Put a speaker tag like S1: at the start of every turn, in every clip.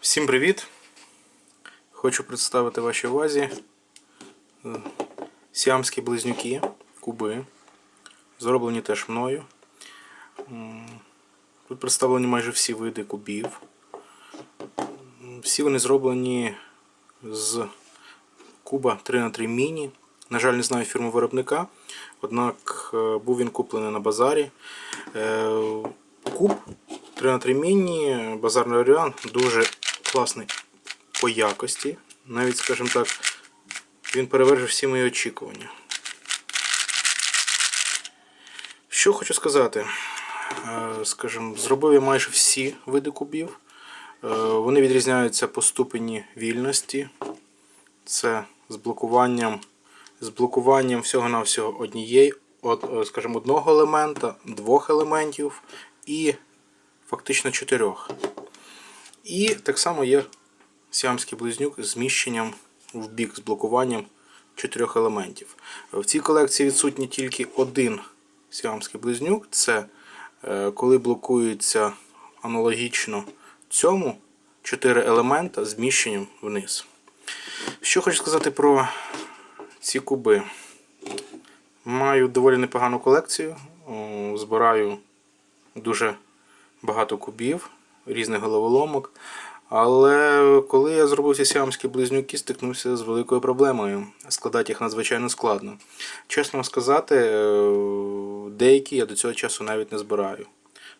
S1: Всім привіт! Хочу представити вашій увазі е, сіамські близнюки, куби. Зроблені теж мною. Тут представлені майже всі види кубів. Всі вони зроблені з куба 3х3 міні. На жаль, не знаю фірму виробника, однак е, був він куплений на базарі. Е, Куб 3х3 міні, базарний варіант, дуже класний по якості. Навіть, скажімо так, він перевершив всі мої очікування. Що хочу сказати? Е, Скажімо, зробив я майже всі види кубів. Е, Вони відрізняються по ступені вільності. Це з блокуванням, з блокуванням всього-навсього однієї, от, е, скажімо, одного елемента, двох елементів і фактично чотирьох. І так само є сіамський близнюк з зміщенням в бік, з блокуванням чотирьох елементів. В цій колекції відсутній тільки один сіамський близнюк. Це е, коли блокується аналогічно цьому чотири елемента зміщенням вниз. Що хочу сказати про ці куби. Маю доволі непогану колекцію. Збираю дуже багато кубів, різних головоломок. Але коли я зробив ці сіамські близнюки, стикнувся з великою проблемою. Складати їх надзвичайно складно. Чесно сказати, е, деякі я до цього часу навіть не збираю.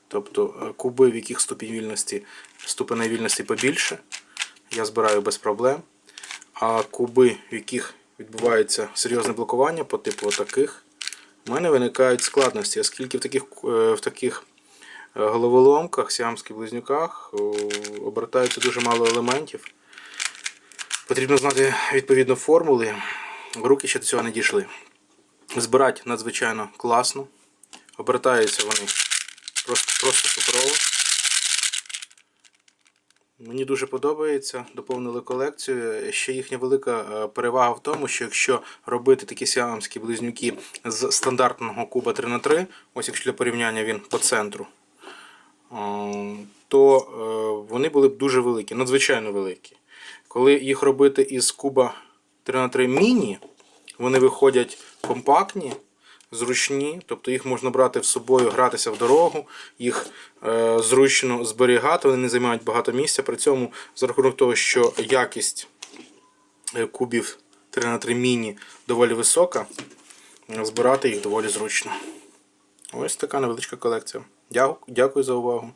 S1: Тобто е, куби, в яких ступінь вільності, ступеней вільності побільше, я збираю без проблем. А куби, в яких відбувається серйозне блокування по типу таких, в мене виникають складності, оскільки в таких, е, в таких головоломках, сіамських близнюках о, обертається дуже мало елементів. Потрібно знати відповідно формули. Руки ще до цього не дійшли. Збирати надзвичайно класно. Обертаються вони просто, просто суперово. Мені дуже подобається, доповнили колекцію. Ще їхня велика е, перевага в тому, що якщо робити такі сіамські близнюки з стандартного куба 3х3, ось якщо для порівняння він по центру, то е, вони були б дуже великі, надзвичайно великі. Коли їх робити із куба 3х3 міні, вони виходять компактні, зручні, тобто їх можна брати з собою, гратися в дорогу, їх е, зручно зберігати, вони не займають багато місця. При цьому, за рахунок того, що якість е, кубів 3х3 міні доволі висока, збирати їх доволі зручно. Ось така невеличка колекція. Дя- Дякую за увагу.